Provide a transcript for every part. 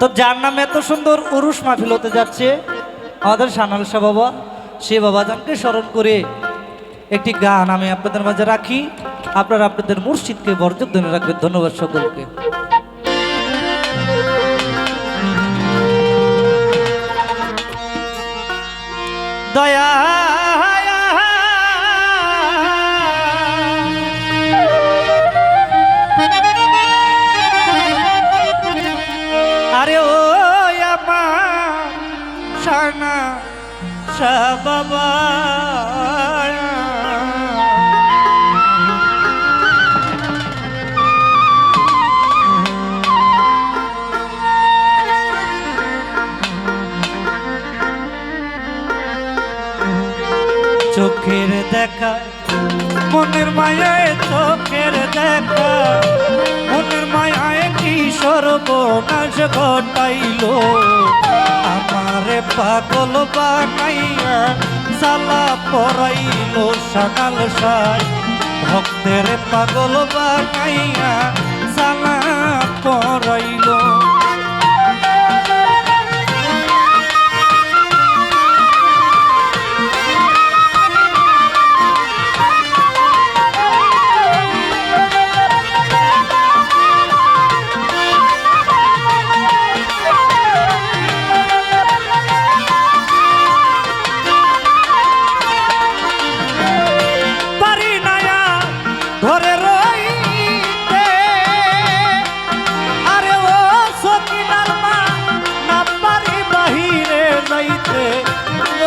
তো যার নামে এত সুন্দর উরুষ মাহফিল হতে যাচ্ছে, আমাদের সানাল শাহ বাবা, সে বাবাজানকে স্মরণ করে একটি গান আমি আপনাদের মাঝে রাখি। আপনারা আপনাদের মুর্শিদকে বর্জক ধরে রাখবেন। ধন্যবাদ সকলকে। দয়া বাবা। চোখের দেখা মনের মায়ায় চোখের দেখা মনের কি সর্বনাশ ঘটাইল। আমারে পাগল বানাইয়া সালা পরাইল সকাল সাই। ভক্তের পাগল বানাইয়া সালা Yeah.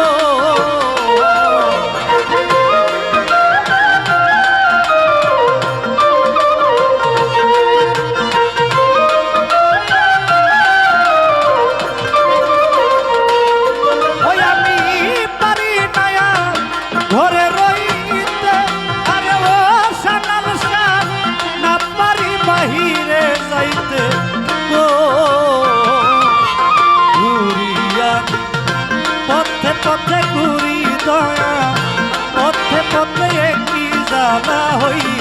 জানা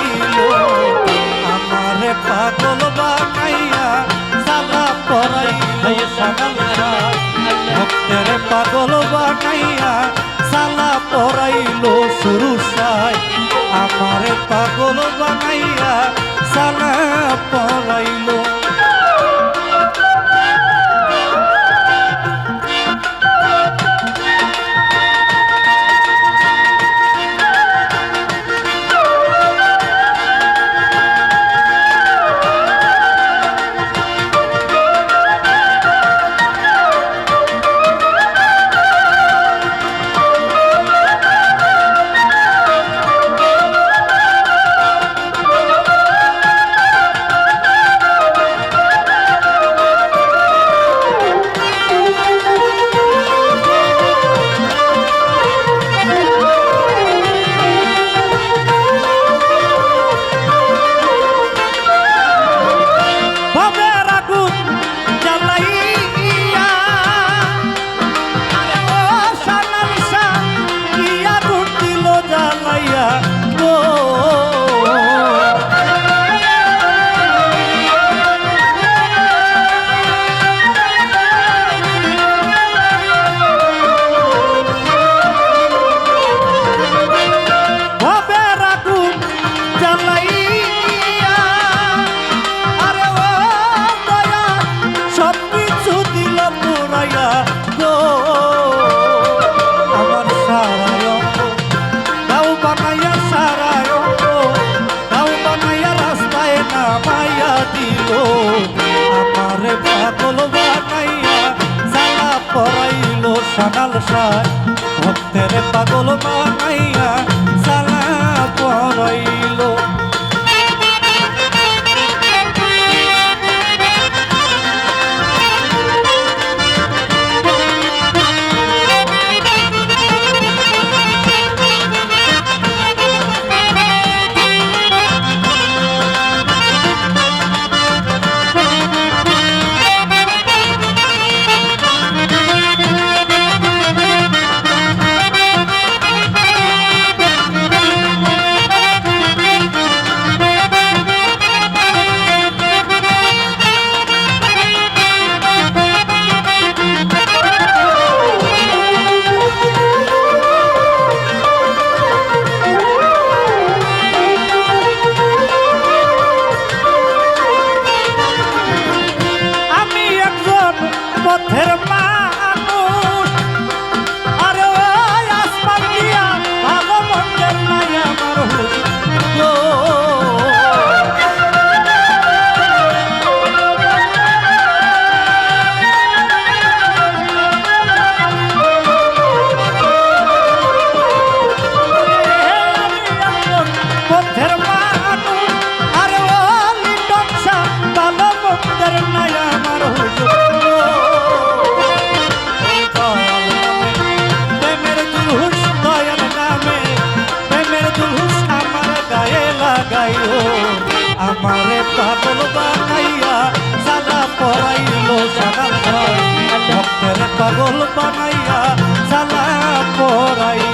ভক্তের পাগল বানাইয়া জ্বালা পরাইল আমারে পাগল বানাইয়া জানা পড়াইল জানা ভক্তের পাগল বানাইয়া জানা পড়াইল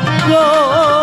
जो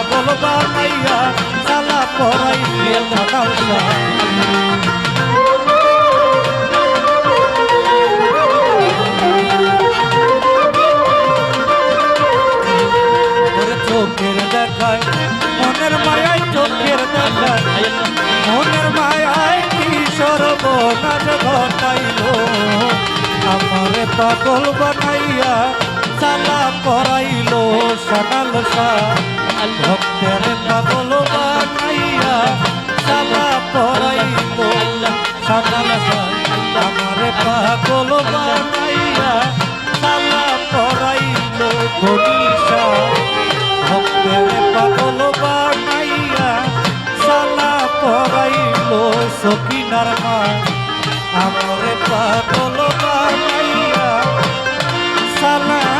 পাগল বানাইয়া জ্বালা পড়াই দিয়ে কাটাউসা চোখের দেখায়, মনের মায়ায় চোখের দেখায়। মনের মায়ায় কি সর্বনাশ ঘটাইল? আমারে পাগল বানাইয়া চালা করাইল সানাল সা ভক্তের পাগল বানাইয়া সাদা পড়াইব সাদা আমার পাগল বানাইয়া সাদা পড়াইল গণিসা ভক্তের পাগল বানাইয়া সালা পড়াইল সকিনার মা। আমার পাগল বানাইয়া সালা